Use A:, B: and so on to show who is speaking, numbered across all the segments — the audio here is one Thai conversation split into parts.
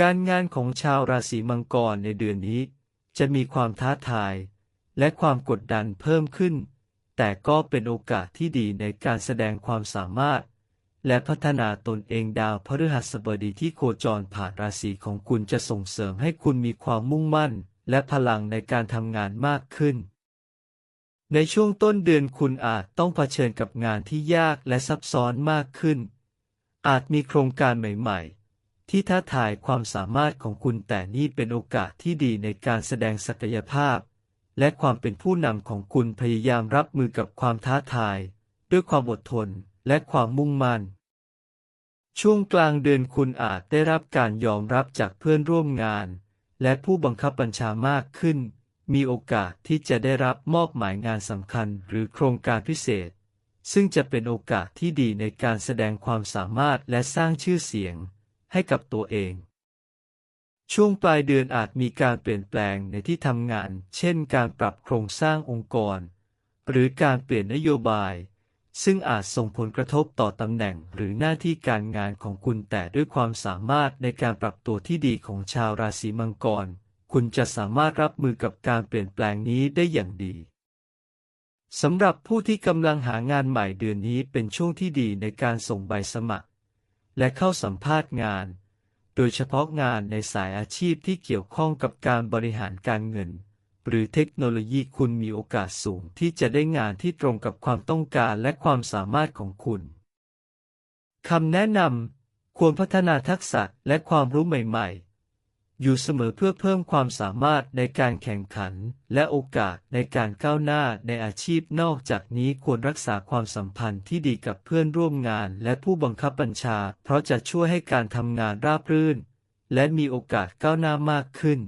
A: การงานของชาวราศีมังกรในเดือนนี้ จะมีความท้าทาย และความกดดันเพิ่มขึ้น แต่ก็เป็นโอกาสที่ดีในการแสดงความสามารถ และพัฒนาตนเองดาวพฤหัสบดีที่โคจรผ่านราศีของคุณจะส่งเสริมให้คุณมีความมุ่งมั่น และพลังในการทำงานมากขึ้น ในช่วงต้นเดือนคุณอาจต้องเผชิญกับงานที่ยากและซับซ้อนมากขึ้น อาจมีโครงการใหม่ ๆ ที่ท้าทายความสามารถของคุณแต่นี่เป็นโอกาสที่ดีในการแสดงศักยภาพ และความเป็นผู้นำของคุณพยายามรับมือกับความท้าทาย ด้วยความอดทนและความมุ่งมั่น ช่วงกลางเดือนคุณอาจได้รับการยอมรับจากเพื่อนร่วมงาน และผู้บังคับบัญชามากขึ้น มีโอกาสที่จะได้รับมอบหมายงานสำคัญหรือโครงการพิเศษ ซึ่งจะเป็นโอกาสที่ดีในการแสดงความสามารถและสร้างชื่อเสียง ให้กับตัวเอง ช่วงปลายเดือนอาจมีการเปลี่ยนแปลงในที่ทำงาน เช่น การปรับโครงสร้างองค์กร หรือการเปลี่ยนนโยบาย ซึ่งอาจส่งผลกระทบต่อตำแหน่งหรือหน้าที่การงานของคุณแต่ด้วยความสามารถในการปรับตัวที่ดีของชาวราศีมังกร คุณจะสามารถรับมือกับการเปลี่ยนแปลงนี้ได้อย่างดีสำหรับผู้ที่กำลังหางานใหม่เดือนนี้เป็นช่วงที่ดีในการส่งใบสมัคร และเข้าสัมภาษณ์งาน โดยเฉพาะงานในสายอาชีพที่เกี่ยวข้องกับการบริหารการเงิน หรือเทคโนโลยีคุณมีโอกาสสูงที่จะได้งานที่ตรงกับความต้องการและความสามารถของคุณคำแนะนำควรพัฒนาทักษะและความรู้ใหม่ ๆ อยู่เสมอเพื่อเพิ่มความสามารถในการแข่งขัน และโอกาสในการก้าวหน้าในอาชีพนอกจากนี้ควรรักษาความสัมพันธ์ที่ดีกับเพื่อนร่วมงาน และผู้บังคับบัญชา เพราะจะช่วยให้การทำงานราบรื่น และมีโอกาสก้าวหน้ามากขึ้น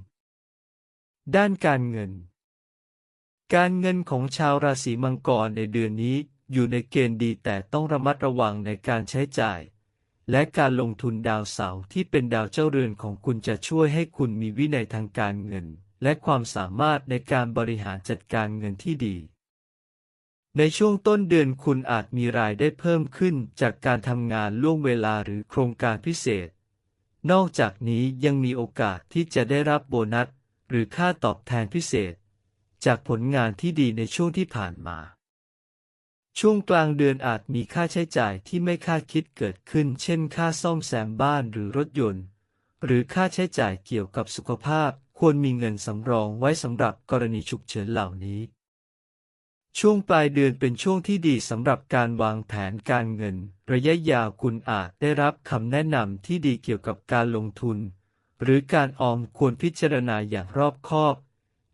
A: ด้านการเงิน การเงินของชาวราศีมังกรในเดือนนี้อยู่ในเกณฑ์ดีแต่ต้องระมัดระวังในการใช้จ่าย และการลงทุนดาวเสาร์ที่เป็นดาวเจ้าเรือนของคุณจะช่วยให้คุณมีวินัยทางการเงิน และความสามารถในการบริหารจัดการเงินที่ดี ในช่วงต้นเดือนคุณอาจมีรายได้เพิ่มขึ้นจากการทำงานล่วงเวลาหรือโครงการพิเศษ นอกจากนี้ยังมีโอกาสที่จะได้รับโบนัส หรือค่าตอบแทนพิเศษ จากผลงานที่ดีในช่วงที่ผ่านมา ช่วงกลางเดือนอาจมีค่าใช้จ่ายที่ไม่คาดคิดเกิดขึ้น เช่น ค่าซ่อมแซมบ้านหรือรถยนต์ หรือค่าใช้จ่ายเกี่ยวกับสุขภาพ ควรมีเงินสำรองไว้สำหรับกรณีฉุกเฉินเหล่านี้ ช่วงปลายเดือนเป็นช่วงที่ดีสำหรับการวางแผนการเงิน ระยะยาวคุณอาจได้รับคำแนะนำที่ดีเกี่ยวกับการลงทุน หรือการออมควรพิจารณาอย่างรอบคอบ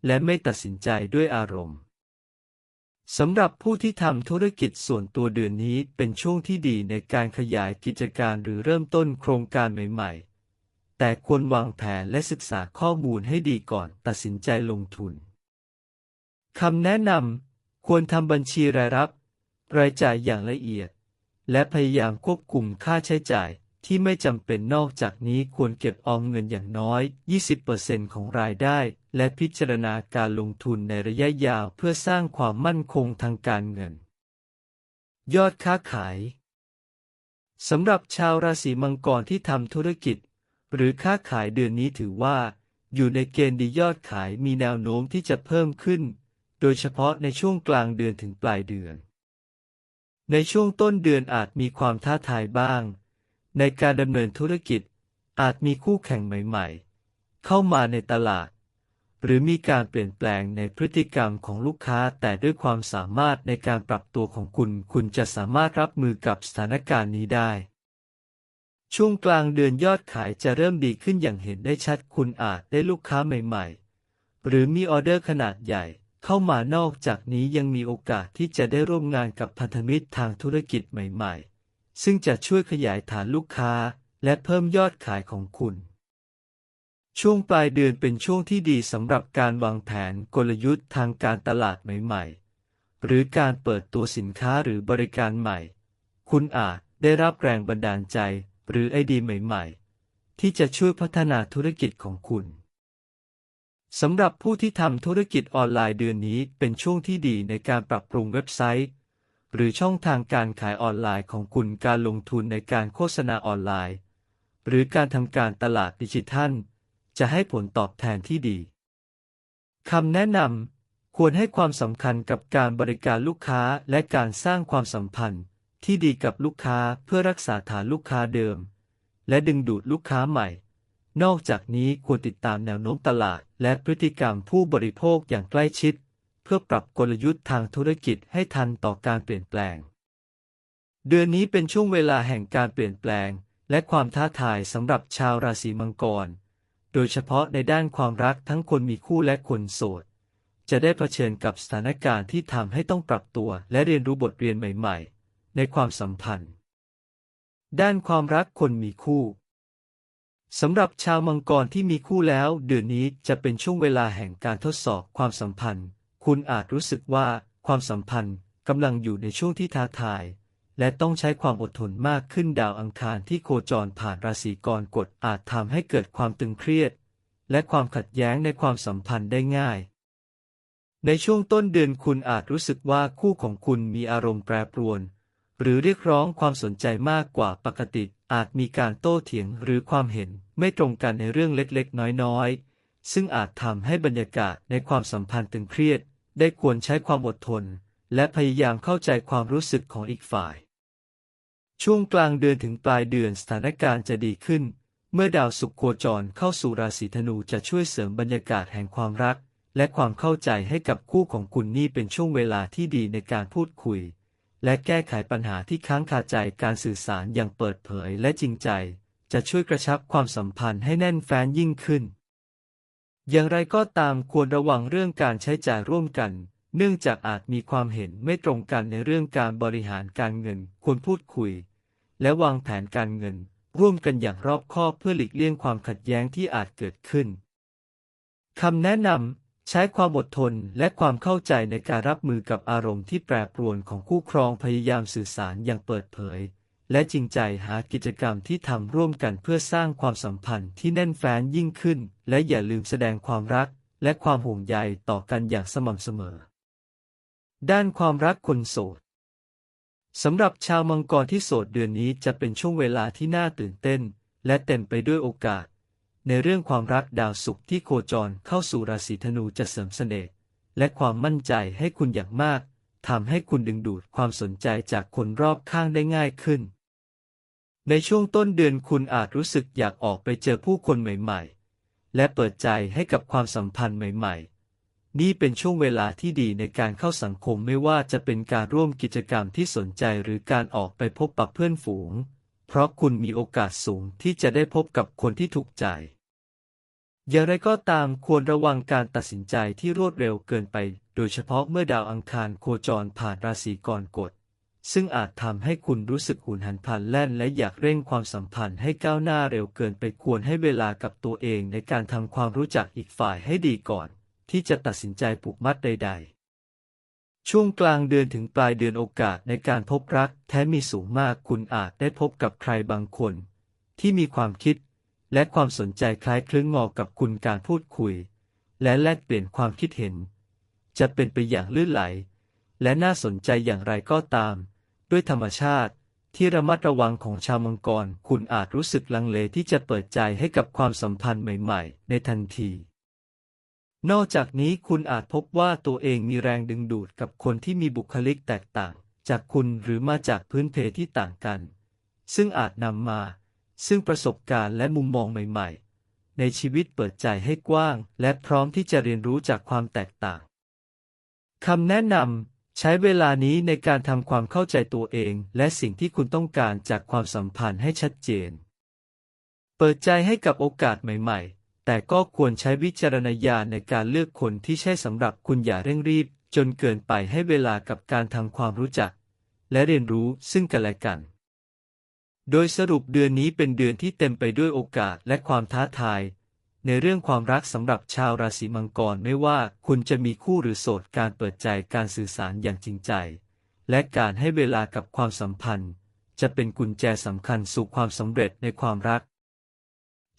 A: และไม่ตัดสินใจด้วยอารมณ์ สำหรับผู้ที่ทำธุรกิจส่วนตัวเดือนนี้เป็นช่วงที่ดีในการขยายกิจการหรือเริ่มต้นโครงการใหม่ ๆ แต่ควรวางแผนและศึกษาข้อมูลให้ดีก่อนตัดสินใจลงทุน คำแนะนำควรทำบัญชีรายรับ รายจ่ายอย่างละเอียด และพยายามควบคุมค่าใช้จ่ายที่ไม่จำเป็นนอกจากนี้ควรเก็บออมเงินอย่างน้อย 20%ของรายได้ และพิจารณาการลงทุนในระยะยาวเพื่อสร้างความมั่นคงทางการเงิน ยอดค้าขาย สำหรับชาวราศีมังกรที่ทำธุรกิจ หรือค้าขายเดือนนี้ถือว่า อยู่ในเกณฑ์ดียอดขายมีแนวโน้มที่จะเพิ่มขึ้น โดยเฉพาะในช่วงกลางเดือนถึงปลายเดือน ในช่วงต้นเดือนอาจมีความท้าทายบ้าง ในการดำเนินธุรกิจอาจมีคู่แข่งใหม่ ๆ เข้ามาในตลาด หรือมีการเปลี่ยนแปลงในพฤติกรรมของลูกค้า แต่ด้วยความสามารถในการปรับตัวของคุณ คุณจะสามารถรับมือกับสถานการณ์นี้ได้ ช่วงกลางเดือนยอดขายจะเริ่มดีขึ้นอย่างเห็นได้ชัด คุณอาจได้ลูกค้าใหม่ๆ หรือมีออเดอร์ขนาดใหญ่เข้ามานอกจากนี้ยังมีโอกาสที่จะได้ร่วมงานกับพันธมิตรทางธุรกิจใหม่ ๆ ซึ่งจะช่วยขยายฐานลูกค้าและเพิ่มยอดขายของคุณ ช่วงปลายเดือนเป็นช่วงที่ดีสำหรับการวางแผนกลยุทธ์ทางการตลาดใหม่ๆ หรือการเปิดตัวสินค้าหรือบริการใหม่ คุณอาจได้รับแรงบันดาลใจหรือไอเดียใหม่ๆ ที่จะช่วยพัฒนาธุรกิจของคุณสำหรับผู้ที่ทำธุรกิจออนไลน์เดือนนี้เป็นช่วงที่ดีในการปรับปรุงเว็บไซต์ หรือช่องทางการขายออนไลน์ของคุณการลงทุนในการโฆษณาออนไลน์ หรือการทำการตลาดดิจิทัล จะให้ผลตอบแทนที่ดีคำแนะนำควรให้ความสำคัญกับการบริการลูกค้าและการสร้างความสัมพันธ์ที่ดีกับลูกค้าเพื่อรักษาฐานลูกค้าเดิม และดึงดูดลูกค้าใหม่ นอกจากนี้ควรติดตามแนวโน้มตลาด และพฤติกรรมผู้บริโภคอย่างใกล้ชิด เพื่อปรับกลยุทธ์ทางธุรกิจให้ทันต่อการเปลี่ยนแปลง เดือนนี้เป็นช่วงเวลาแห่งการเปลี่ยนแปลง และความท้าทายสำหรับชาวราศีมังกร โดยเฉพาะในด้านความรักทั้งคนมีคู่และคนโสด จะได้เผชิญกับสถานการณ์ที่ทำให้ต้องปรับตัวและเรียนรู้บทเรียนใหม่ ๆ ในความสัมพันธ์ ด้านความรักคนมีคู่สำหรับชาวมังกรที่มีคู่แล้ว เดือนนี้จะเป็นช่วงเวลาแห่งการทดสอบความสัมพันธ์ คุณอาจรู้สึกว่าความสัมพันธ์กำลังอยู่ในช่วงที่ท้าทาย และต้องใช้ความอดทนมากขึ้นดาวอังคารที่โคจรผ่านราศีกรกฎอาจทำให้เกิดความตึงเครียด และความขัดแย้งในความสัมพันธ์ได้ง่าย ในช่วงต้นเดือนคุณอาจรู้สึกว่าคู่ของคุณมีอารมณ์แปรปรวน หรือเรียกร้องความสนใจมากกว่าปกติ อาจมีการโต้เถียงหรือความเห็นไม่ตรงกันในเรื่องเล็กๆ น้อยๆ ซึ่งอาจทำให้บรรยากาศในความสัมพันธ์ตึงเครียด ได้ควรใช้ความอดทน และพยายามเข้าใจความรู้สึกของอีกฝ่าย ช่วงกลางเดือนถึงปลายเดือนสถานการณ์จะดีขึ้น เมื่อดาวศุกร์โคจรเข้าสู่ราศีธนูจะช่วยเสริมบรรยากาศแห่งความรัก และความเข้าใจให้กับคู่ของคุณนี่เป็นช่วงเวลาที่ดีในการพูดคุย และแก้ไขปัญหาที่ค้างคาใจการสื่อสารอย่างเปิดเผยและจริงใจ จะช่วยกระชับความสัมพันธ์ให้แน่นแฟ้นยิ่งขึ้น อย่างไรก็ตามควรระวังเรื่องการใช้จ่ายร่วมกันเนื่องจากอาจมีความเห็นไม่ตรงกันในเรื่องการบริหารการเงิน ควรพูดคุย และวางแผนการเงิน ร่วมกันอย่างรอบคอบเพื่อหลีกเลี่ยงความขัดแย้งที่อาจเกิดขึ้นคำแนะนำใช้ความอดทนและความเข้าใจในการรับมือกับอารมณ์ที่แปรปรวนของคู่ครองพยายามสื่อสารอย่างเปิดเผย และจริงใจหากิจกรรมที่ทำร่วมกันเพื่อสร้างความสัมพันธ์ที่แน่นแฟ้นยิ่งขึ้น และอย่าลืมแสดงความรัก และความห่วงใยต่อกันอย่างสม่ำเสมอ ด้านความรักคนโสด สำหรับชาวมังกรที่โสดเดือนนี้จะเป็นช่วงเวลาที่น่าตื่นเต้น และเต็มไปด้วยโอกาส ในเรื่องความรักดาวศุกร์ที่โคจรเข้าสู่ราศีธนูจะเสริมเสน่ห์และความมั่นใจให้คุณอย่างมากทำให้คุณดึงดูดความสนใจจากคนรอบข้างได้ง่ายขึ้น ในช่วงต้นเดือนคุณอาจรู้สึกอยากออกไปเจอผู้คนใหม่ ๆ และเปิดใจให้กับความสัมพันธ์ใหม่ ๆ นี่เป็นช่วงเวลาที่ดีในการเข้าสังคมไม่ว่าจะเป็นการร่วมกิจกรรมที่สนใจหรือการออกไปพบปะเพื่อนฝูง เพราะคุณมีโอกาสสูงที่จะได้พบกับคนที่ถูกใจ อย่างไรก็ตามควรระวังการตัดสินใจที่รวดเร็วเกินไป โดยเฉพาะเมื่อดาวอังคารโคจรผ่านราศีกรกฎซึ่งอาจทำให้คุณรู้สึกหุนหันพลันแล่นและอยากเร่งความสัมพันธ์ให้ก้าวหน้าเร็วเกินไปควรให้เวลากับตัวเองในการทำความรู้จักอีกฝ่ายให้ดีก่อน ที่จะตัดสินใจผูกมัดใด ๆ ช่วงกลางเดือนถึงปลายเดือนโอกาสในการพบรักแท้มีสูงมากคุณอาจได้พบกับใครบางคน ที่มีความคิด และความสนใจคล้ายคลึงงอกับคุณการพูดคุย และแลกเปลี่ยนความคิดเห็น จะเป็นไปอย่างลื่นไหล และน่าสนใจอย่างไรก็ตาม ด้วยธรรมชาติที่ระมัดระวังของชาวมังกร คุณอาจรู้สึกลังเลที่จะเปิดใจให้กับความสัมพันธ์ใหม่ ๆ ในทันที นอกจากนี้คุณอาจพบว่าตัวเองมีแรงดึงดูดกับคนที่มีบุคลิกแตกต่าง จากคุณหรือมาจากพื้นเพที่ต่างกัน ซึ่งอาจนำมา ซึ่งประสบการณ์และมุมมองใหม่ ๆ ในชีวิตเปิดใจให้กว้าง และพร้อมที่จะเรียนรู้จากความแตกต่างคำแนะนำใช้เวลานี้ในการทำความเข้าใจตัวเอง และสิ่งที่คุณต้องการจากความสัมพันธ์ให้ชัดเจน เปิดใจให้กับโอกาสใหม่ ๆ แต่ก็ควรใช้วิจารณญาณในการเลือกคนที่ใช่สำหรับคุณอย่าเร่งรีบ จนเกินไปให้เวลากับการทำความรู้จัก และเรียนรู้ซึ่งกันและกัน โดยสรุปเดือนนี้เป็นเดือนที่เต็มไปด้วยโอกาสและความท้าทาย ในเรื่องความรักสำหรับชาวราศีมังกรไม่ว่าคุณจะมีคู่หรือโสดการเปิดใจการสื่อสารอย่างจริงใจ และการให้เวลากับความสัมพันธ์ จะเป็นกุญแจสำคัญสู่ความสำเร็จในความรัก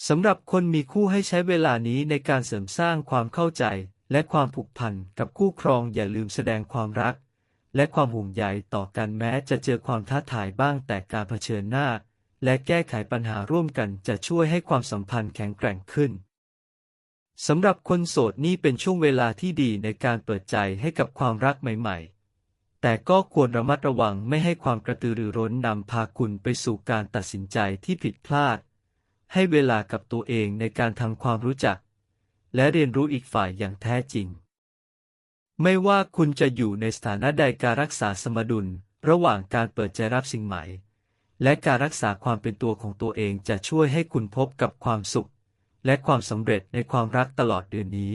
A: สำหรับคนมีคู่ให้ใช้เวลานี้ในการเสริมสร้างความเข้าใจ และความผูกพันกับคู่ครองอย่าลืมแสดงความรัก และความห่วงใยต่อกันแม้จะเจอความท้าทายบ้างแต่การเผชิญหน้า และแก้ไขปัญหาร่วมกันจะช่วยให้ความสัมพันธ์แข็งแกร่งขึ้นสำหรับคนโสดนี่เป็นช่วงเวลาที่ดีในการเปิดใจให้กับความรักใหม่ ๆ แต่ก็ควรระมัดระวังไม่ให้ความกระตือรือร้นนำพาคุณไปสู่การตัดสินใจที่ผิดพลาด ให้เวลากับตัวเองในการทำความรู้จัก และเรียนรู้อีกฝ่ายอย่างแท้จริง ไม่ว่าคุณจะอยู่ในสถานะใดการรักษาสมดุล ระหว่างการเปิดใจรับสิ่งใหม่ และการรักษาความเป็นตัวของตัวเองจะช่วยให้คุณพบกับความสุข และความสำเร็จในความรักตลอดเดือนนี้